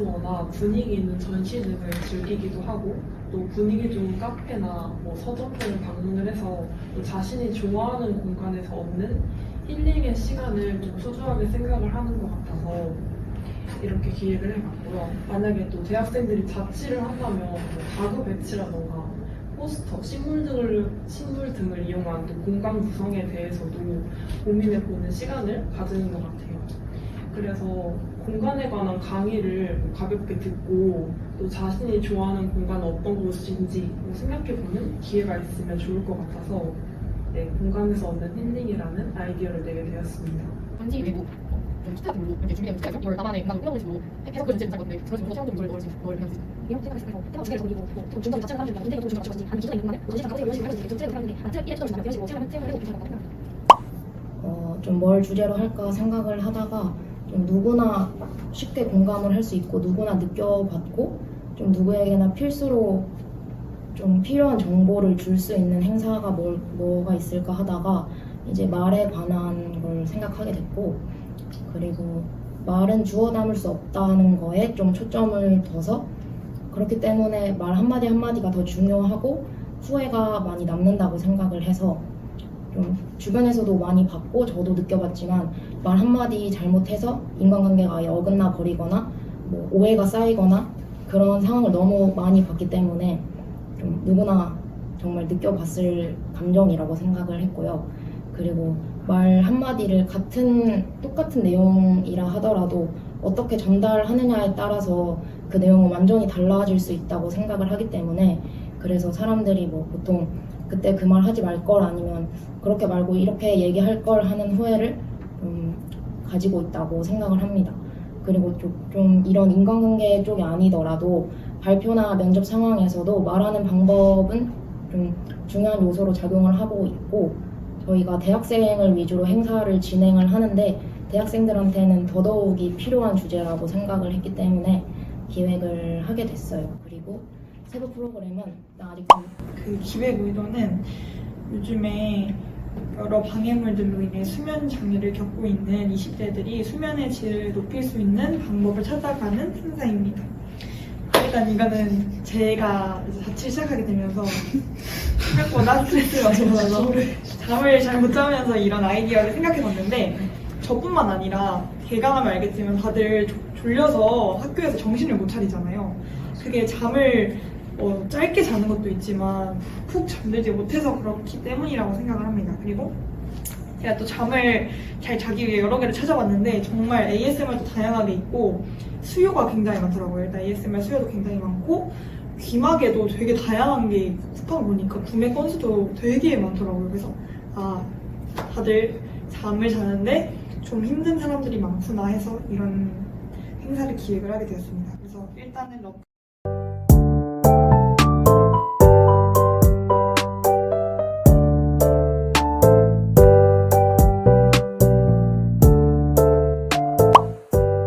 아트거나 분위기 있는 전시들을 즐기기도 하고 또 분위기 좋은 카페나 뭐 서점 등을 방문을 해서 자신이 좋아하는 공간에서 얻는 힐링의 시간을 좀 소중하게 생각을 하는 것 같아서 이렇게 기획을 해봤고요. 만약에 또 대학생들이 자취를 한다면 뭐 가구 배치라던가 포스터, 식물 등을, 식물 등을 이용한 공간 구성에 대해서도 고민해보는 시간을 가지는 것 같아요. 그래서 공간에 관한 강의를 가볍게 듣고 또 자신이 좋아하는 공간은 어떤 곳인지 뭐 생각해보는 기회가 있으면 좋을 것 같아서 네, 공간에서 얻는 힐링이라는 아이디어를 내게 되었습니다. 단지 좀 스타 등으로 이렇게 준비된 스타죠. 이걸 나만의 음악을 꾸며낼 수 있고 해석 그 전체를 건데 그런 식으로 체험적인 걸 넣을 수 있고 걸 해볼 수 있고 이런 생각을 했어요. 태국 지대에서 돌리고 또 중점 자체를 하면 인생에 또 중점 맞춰서 아니 기존에 있는 것만을 또 시장 가서 이런 식으로 하면서 좀 트레이드 하는 게 아, 트레이드 이래 좀 이런 식으로 체험을 체험을 해도 괜찮을 것 같아요. 어, 좀 뭘 주제로 할까 생각을 하다가 좀 누구나 쉽게 공감을 할 수 있고 누구나 느껴봤고 좀 누구에게나 필수로 좀 필요한 정보를 줄 수 있는 행사가 뭘, 뭐가 있을까 하다가 이제 말에 관한 걸 생각하게 됐고 그리고 말은 주워 담을 수 없다는 거에 좀 초점을 둬서 그렇기 때문에 말 한마디 한마디가 더 중요하고 후회가 많이 남는다고 생각을 해서 좀 주변에서도 많이 봤고 저도 느껴봤지만 말 한마디 잘못해서 인간관계가 아예 어긋나 버리거나 뭐 오해가 쌓이거나 그런 상황을 너무 많이 봤기 때문에 좀 누구나 정말 느껴봤을 감정이라고 생각을 했고요. 그리고 말 한마디를 같은 똑같은 내용이라 하더라도 어떻게 전달하느냐에 따라서 그 내용은 완전히 달라질 수 있다고 생각을 하기 때문에 그래서 사람들이 뭐 보통 그때 그 말 하지 말 걸 아니면 그렇게 말고 이렇게 얘기할 걸 하는 후회를 좀 가지고 있다고 생각을 합니다. 그리고 좀, 좀 이런 인간관계 쪽이 아니더라도 발표나 면접 상황에서도 말하는 방법은 좀 중요한 요소로 작용을 하고 있고 저희가 대학생을 위주로 행사를 진행을 하는데 대학생들한테는 더더욱이 필요한 주제라고 생각을 했기 때문에 기획을 하게 됐어요. 그리고 세부 프로그램은 나 아직 좀그 기획 의도는 요즘에 여러 방해물들로 인해 수면 장애를 겪고 있는 20대들이 수면의 질을 높일 수 있는 방법을 찾아가는 행사입니다. 일단 이거는 제가 자취를 시작하게 되면서 생각보다 스트레스를 받아서 잠을 잘 못 자면서 이런 아이디어를 생각해 봤는데 저뿐만 아니라 개강하면 알겠지만 다들 조- 졸려서 학교에서 정신을 못 차리잖아요. 그게 잠을 어, 짧게 자는 것도 있지만 푹 잠들지 못해서 그렇기 때문이라고 생각을 합니다. 그리고 제가 또 잠을 잘 자기 위해 여러 개를 찾아봤는데 정말 ASMR도 다양하게 있고 수요가 굉장히 많더라고요. 일단 ASMR 수요도 굉장히 많고 귀마개도 되게 다양한 게 쿠팡 보니까 구매 건수도 되게 많더라고요. 그래서 아 다들 잠을 자는데 좀 힘든 사람들이 많구나 해서 이런 행사를 기획을 하게 되었습니다. 그래서 일단은 러